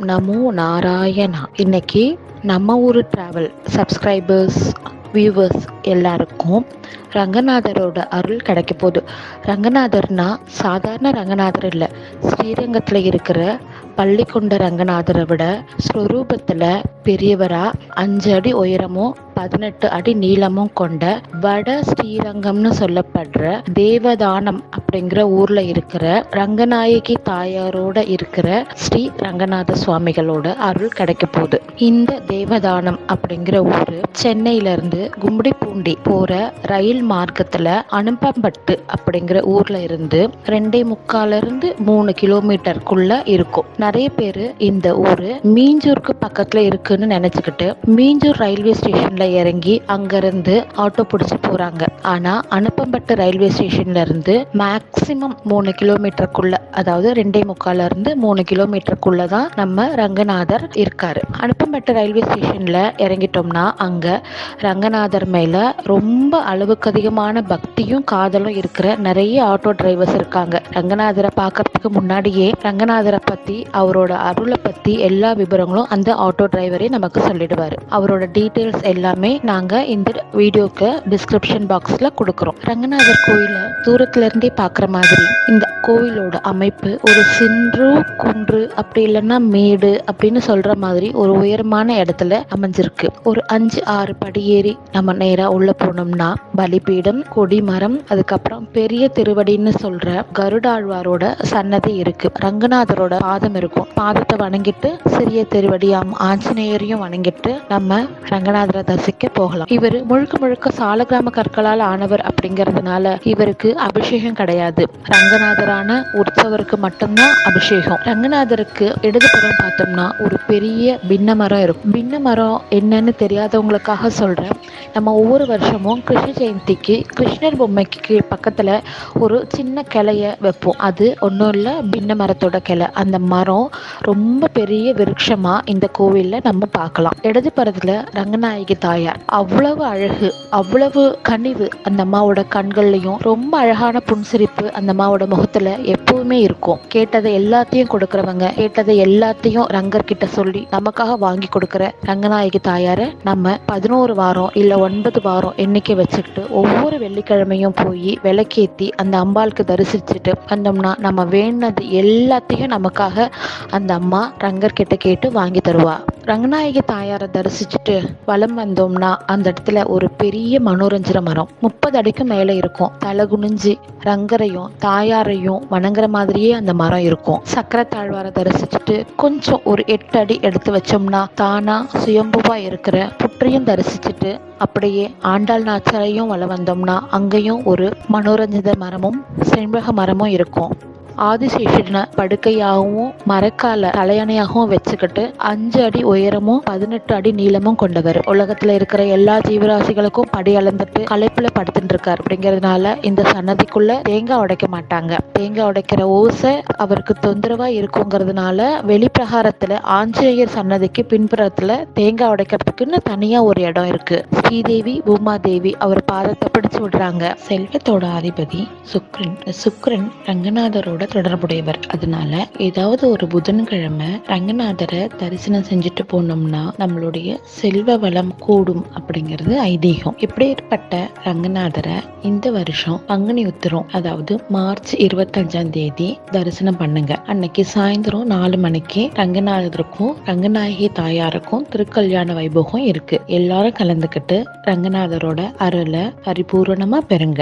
நமோ நாராயணா. இன்னைக்கு நம்ம ஊர் ட்ராவல் சப்ஸ்கிரைபர்ஸ் வியூவர்ஸ் எல்லாருக்கும் ரங்கநாதரோட அருள் கிடைக்க போகுது. ரங்கநாதர்னா சாதாரண ரங்கநாதர் இல்லை ஸ்ரீரங்கத்தில் இருக்கிற பள்ளிக்கொண்ட ரங்கநாதரை விட ஸ்வரூபத்தில் பெரியவரா அஞ்சு அடி உயரமும் பதினெட்டு அடி நீளமும் கொண்ட வட ஸ்ரீரங்கம்னு சொல்லப்படுற தேவதானம் அப்படிங்கிற ஊர்ல இருக்கிற ரங்கநாயகி தாயாரோட இருக்கிற ஸ்ரீ ரங்கநாத சுவாமிகளோட அருள் கிடைக்க போகுது. இந்த தேவதானம் அப்படிங்கிற ஊரு சென்னையில இருந்து கும்மிடிப்பூண்டி போற ரயில் மார்க்கத்துல அனுப்பம்பட்டு அப்படிங்கிற ஊர்ல இருந்து ரெண்டே முக்கால இருந்து மூணு கிலோமீட்டருக்குள்ள இருக்கும். நிறைய பேரு இந்த ஊரு மீஞ்சூருக்கு பக்கத்துல இருக்குன்னு நினைச்சுக்கிட்டு மீஞ்சூர் ரயில்வே ஸ்டேஷன்ல இறங்கி அங்கிருந்து ஆட்டோ பிடிச்சி போறாங்க. ஆனா அனுப்பம்பட்டு ரயில்வே ஸ்டேஷன்ல இருந்து மேக்சிமம் மூணு கிலோமீட்டருக்குள்ள அதாவது ரெண்டே முக்கால இருந்து மூணு கிலோமீட்டருக்குள்ள தான் நம்ம ரங்கநாதர் இருக்காரு. அனுப்பம்பட்டு ரயில்வே ஸ்டேஷன்ல இறங்கிட்டோம்னா அங்க ரங்கநாதர் மேல ரொம்ப அளவுக்கு அதிகமான பக்தியும் காதலும் இருக்கிற நிறைய ஆட்டோ டிரைவர்ஸ் இருக்காங்க. ரங்கநாதரை பார்க்கறதுக்கு முன்னாடியே ரங்கநாதரை பத்தி அவரோட அருளை பத்தி எல்லா விவரங்களும் அந்த ஆட்டோ டிரைவரே நமக்கு சொல்லிடுவாரு. அவரோட டீட்டெயில்ஸ் எல்லாமே நாங்க இந்த வீடியோக்கு டிஸ்கிரிப்ஷன் பாக்ஸ்ல கொடுக்குறோம். ரங்கநாதர் கோயிலை தூரத்துல இருந்தே பார்க்குற மாதிரி இந்த கோவிலோட அமைப்பு ஒரு சின்று குன்று அப்படி இல்லைன்னா மேடு அப்படின்னு சொல்ற மாதிரி ஒரு உயரமான இடத்துல அமைஞ்சிருக்கு. ஒரு அஞ்சு ஆறு படி ஏறி நம்ம நேரா உள்ள போனோம்னா பலிபீடம் கொடிமரம் அதுக்கப்புறம் பெரிய திருவடின்னு சொல்ற கருடாழ்வாரோட சன்னதி இருக்கு. ரங்கநாதரோட பாதம் இருக்கும். பாதத்தை வணங்கிட்டு சிறிய திருவடியாம் ஆஞ்சநேயரையும் வணங்கிட்டு நம்ம ரங்கநாதரை வசிக்க போகலாம். இவர் முழுக்க முழுக்க சாலகிராம கற்களால் ஆனவர் அப்படிங்கறதுனால இவருக்கு அபிஷேகம் கிடையாது. ரங்கநாதரான உற்சவருக்கு மட்டும்தான் அபிஷேகம். ரங்கநாதருக்கு இடதுபுறம் பார்த்தோம்னா ஒரு பெரிய பின்ன மரம் இருக்கும். பின்ன மரம் என்னன்னு தெரியாதவங்களுக்காக சொல்றேன். நம்ம ஒவ்வொரு வருஷமும் கிருஷ்ண ஜெயந்திக்கு கிருஷ்ணர் பொம்மைக்கு கீழ் பக்கத்துல ஒரு சின்ன கிளைய வைப்போம். அது ஒன்றும் இல்லை பின்ன மரத்தோட கிளை. அந்த மரம் ரொம்ப பெரிய விருட்சமா இந்த கோவிலில் நம்ம பார்க்கலாம். இடது ரங்கநாயகி ரங்கநாயகி தாயார் அவ்வளவு அழகு அவ்வளவு கனிவு அந்த அம்மாவோட கண்கள்லையும். ரொம்ப அழகான புன்சிரிப்பு அந்த அம்மாவோட முகத்துல எப்பவுமே இருக்கும். கேட்டதை எல்லாத்தையும் கொடுக்கறவங்க கேட்டதை எல்லாத்தையும் ரங்கர் கிட்ட சொல்லி நமக்காக வாங்கி கொடுக்கிற ரங்கநாயகி தாயார நம்ம பதினோரு வாரம் இல்ல ஒன்பது வாரம் எண்ணிக்கை வச்சுக்கிட்டு ஒவ்வொரு வெள்ளிக்கிழமையும் போய் விளக்கேத்தி அந்த அம்பாளுக்கு தரிசிச்சுட்டு வந்தோம்னா நம்ம வேண்டது எல்லாத்தையும் நமக்காக அந்த அம்மா ரங்கர் கிட்ட கேட்டு வாங்கி தருவா. ரங்கநாயகி தாயாரை தரிசிச்சுட்டு வலம் வந்தோம்னா அந்த இடத்துல ஒரு பெரிய மனோரஞ்சன மரம். முப்பது அடிக்கு மேல இருக்கும். தலை குனிஞ்சு ரங்கரையும் தாயாரையும் வணங்குற மாதிரியே அந்த மரம் இருக்கும். சக்கர தாழ்வாரை தரிசிச்சுட்டு கொஞ்சம் ஒரு எட்டு அடி எடுத்து வச்சோம்னா தானா சுயம்புவா இருக்கிற புற்றையும் தரிசிச்சுட்டு அப்படியே ஆண்டாள் நாச்சரையும் வள வந்தோம்னா அங்கேயும் ஒரு மனோரஞ்சித மரமும் செண்பக மரமும் இருக்கும். ஆதிசேஷனை படுக்கையாகவும் மரக்கால தலையணையாகவும் வச்சுக்கிட்டு அஞ்சு அடி உயரமும் பதினெட்டு அடி நீளமும் கொண்டவர். உலகத்துல இருக்கிற எல்லா ஜீவராசிகளுக்கும் படி அளந்துட்டு களைப்புல படுத்துட்டு இருக்காரு அப்படிங்கறதுனால இந்த சன்னதிக்குள்ள தேங்காய் உடைக்க மாட்டாங்க. தேங்காய் உடைக்கிற ஓசை அவருக்கு தொந்தரவா இருக்குங்கிறதுனால வெளிப்பிரகாரத்துல ஆஞ்சநேயர் சன்னதிக்கு பின்புறத்துல தேங்காய் உடைக்கிறதுக்குன்னு தனியா ஒரு இடம் இருக்கு. ஸ்ரீதேவி பூமாதேவி அவர் பாதத்தை பிடிச்சு விடுறாங்க. செல்வத்தோட அதிபதி சுக்ரன் சுக்ரன் ரங்கநாதரோட தொடர்புடையவர். அதனால ஏதாவது ஒரு புதன்கிழமை ரங்கநாதரை தரிசனம் செஞ்சுட்டு போனோம்னா நம்மளுடைய செல்வ வளம் கூடும் அப்படிங்கிறது ஐதீகம். இப்படிப்பட்ட ரங்கநாதரை இந்த வருஷம் பங்குனி உத்திரம் அதாவது மார்ச் இருபத்தஞ்சாம் தேதி தரிசனம் பண்ணுங்க. அன்னைக்கு சாயந்தரம் நாலு மணிக்கு ரங்கநாதருக்கும் ரங்கநாயகி தாயாருக்கும் திருக்கல்யாண வைபோகம் இருக்கு. எல்லாரும் கலந்துக்கிட்டு ரங்கநாதரோட அருளை பரிபூரணமா பெறுங்க.